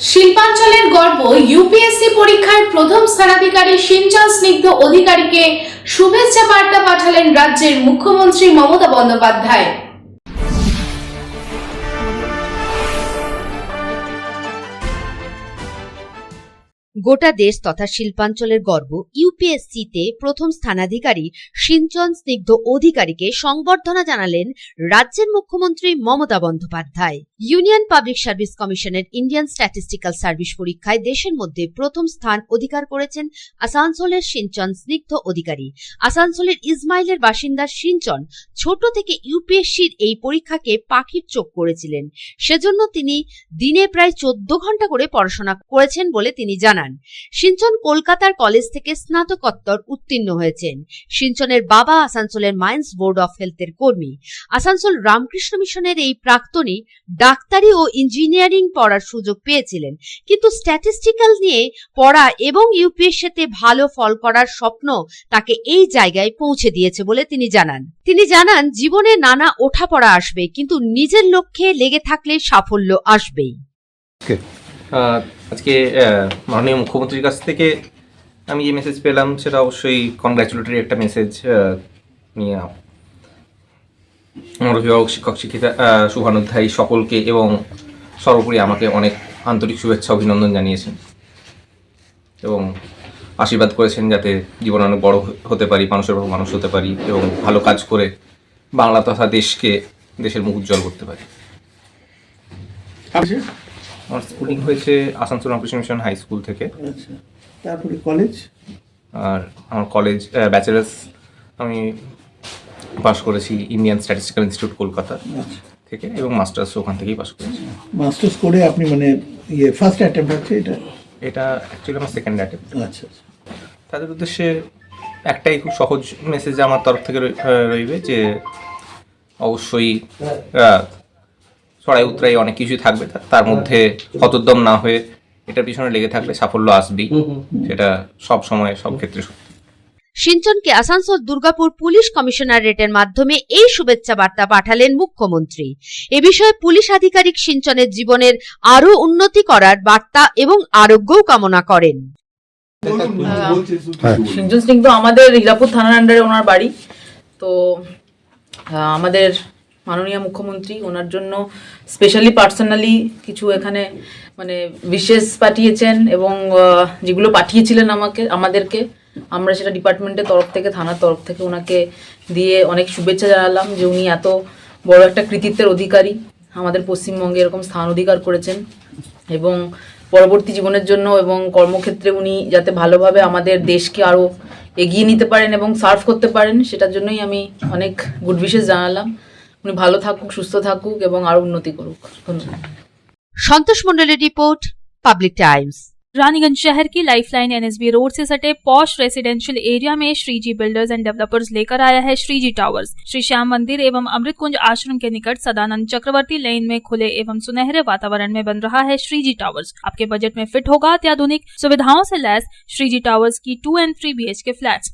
শিল্পাঞ্চলের গর্ব ইউপিএসসি পরীক্ষায় প্রথম স্থানাধিকারী সিঞ্চন স্নিগ্ধ অধিকারীকে শুভেচ্ছা বার্তা পাঠালেন রাজ্যের মুখ্যমন্ত্রী মমতা বন্দ্যোপাধ্যায়। গোটা দেশ তথা শিল্পাঞ্চলের গর্ব, ইউপিএসসিতে প্রথম স্থানাধিকারী সিঞ্চন স্নিগ্ধ অধিকারীকে সংবর্ধনা জানালেন রাজ্যের মুখ্যমন্ত্রী Mamata Bandyopadhyay. Union public service কমিশনের ইন্ডিয়ান স্ট্যাটিস্টিক্যাল সার্ভিস পরীক্ষায় দেশের মধ্যে প্রথম স্থান অধিকার করেছেন আসানসোলের সিঞ্চন স্নিগ্ধ অধিকারী। আসানসোলের ইসমাইলের বাসিন্দা সিঞ্চন ছোট থেকে ইউপিএসসির এই পরীক্ষাকে পাখির চোখ করেছিলেন। সেজন্য তিনি দিনে প্রায় চোদ্দ ঘণ্টা করে পড়াশোনা করেছেন বলে তিনি জানান। সিঞ্চন কলকাতার কলেজ থেকে স্নাতকোত্তর উত্তীর্ণ হয়েছেন। সিঞ্চনের বাবা আসানসোলের মাইন্স বোর্ড অফ হেলথের কর্মী। আসানসোল রামকৃষ্ণ মিশনের এই প্রাক্তনী ডাক্তারি ও ইঞ্জিনিয়ারিং পড়ার সুযোগ পেয়েছিলেন। কিন্তু স্ট্যাটিস্টিক্যাল নিয়ে পড়া এবং ইউপিএসসিতে ভালো ফল করার স্বপ্ন তাকে এই জায়গায় পৌঁছে দিয়েছে বলে তিনি জানান। তিনি জানান, জীবনে নানা ওঠাপড়া আসবে, কিন্তু নিজের লক্ষ্যে লেগে থাকলে সাফল্য আসবেই। আজকে মাননীয় মুখ্যমন্ত্রীর কাছ থেকে আমি যে মেসেজ পেলাম, সেটা অবশ্যই কনগ্র্যাচুলেটরি একটা মেসেজ নিয়ে আমার অভিভাবক, শিক্ষক শিক্ষিকা শুভানুধ্যায়ী সকলকে এবং সর্বোপরি আমাকে অনেক আন্তরিক শুভেচ্ছা, অভিনন্দন জানিয়েছেন। এবং আশীর্বাদ করেছেন যাতে জীবনে অনেক বড় হতে পারি, মানুষের বড় মানুষ হতে পারি এবং ভালো কাজ করে বাংলা তথা দেশকে, দেশের মুখ উজ্জ্বল করতে পারি। আচ্ছা। আমার স্কুলিং হয়েছে Asansol Ramakrishna mission high school থেকে। আচ্ছা তারপরে কলেজ আর আমার কলেজ ব্যাচেলার্স আমি পাশ করেছি ইন্ডিয়ান স্ট্যাটিস্টিক্যাল ইনস্টিটিউট কলকাতা আচ্ছা। থেকে এবং মাস্টার্স ওখান থেকেই পাশ করেছি। মাস্টার্স করে আপনি মানে ইয়ে ফার্স্ট অ্যাটেম্প হচ্ছে এটা? এটা অ্যাকচুয়ালি আমার সেকেন্ড অ্যাটেম্প আচ্ছা আচ্ছা। তাদের উদ্দেশ্যে একটাই খুব সহজ মেসেজ আমার তরফ থেকে রই- রইবে যে অবশ্যই ছড়াই উতরাই অনেক কিছুই থাকবে। তার মধ্যে হতোদ্যম না হয়ে এটার পিছনে লেগে থাকলে সাফল্য আসবেই। সেটা সব সময় সব ক্ষেত্রে সত্যি। সিঞ্চনকে আসানসোল দুর্গাপুর পুলিশ কমিশনারেটের মাধ্যমে এই শুভেচ্ছা বার্তা পাঠালেন মুখ্যমন্ত্রী। এ বিষয়ে পুলিশ আধিকারিক সিঞ্চনের জীবনের আরও উন্নতি করার বার্তা এবং আরোগ্যও কামনা করেন। সিঞ্জন স্নিগ্ধ আমাদের হীরাপুর থানার আন্ডারে ওনার বাড়ি। তো আমাদের মাননীয় মুখ্যমন্ত্রী, ওনার জন্য স্পেশালি পার্সোনালি কিছু এখানে মানে বিশেষ পাঠিয়েছেন এবং যেগুলো পাঠিয়েছিলেন আমাকে, আমাদেরকে, আমরা সেটা ডিপার্টমেন্টের তরফ থেকে, থানার তরফ থেকে ওনাকে দিয়ে অনেক শুভেচ্ছা জানালাম যে উনি এত বড় একটা কৃতিত্বের অধিকারী। আমাদের পশ্চিমবঙ্গে এরকম স্থান অধিকার করেছেন এবং পরবর্তী জীবনের জন্য এবং কর্মক্ষেত্রে উনি যাতে ভালোভাবে আমাদের দেশকে আরও এগিয়ে নিতে পারেন এবং সার্ভ করতে পারেন, সেটার জন্যই আমি অনেক গুড বিশেষ জানালাম। উনি ভালো থাকুক সুস্থ থাকুক এবং আরও উন্নতি করুক ধন্যবাদ সন্তোষ মন্ডলের রিপোর্ট পাবলিক টাইমস रानीगंज शहर की लाइफलाइन एनएसबी रोड से सटे पॉश रेसिडेंशियल एरिया में श्रीजी बिल्डर्स एंड डेवलपर्स लेकर आया है श्रीजी टावर्स श्री श्याम मंदिर एवं अमृत कुंज आश्रम के निकट सदानंद चक्रवर्ती लेन में खुले एवं सुनहरे वातावरण में बन रहा है श्रीजी टावर्स आपके बजट में फिट होगा अत्याधुनिक सुविधाओं से लैस श्रीजी टावर्स की two and three B K flats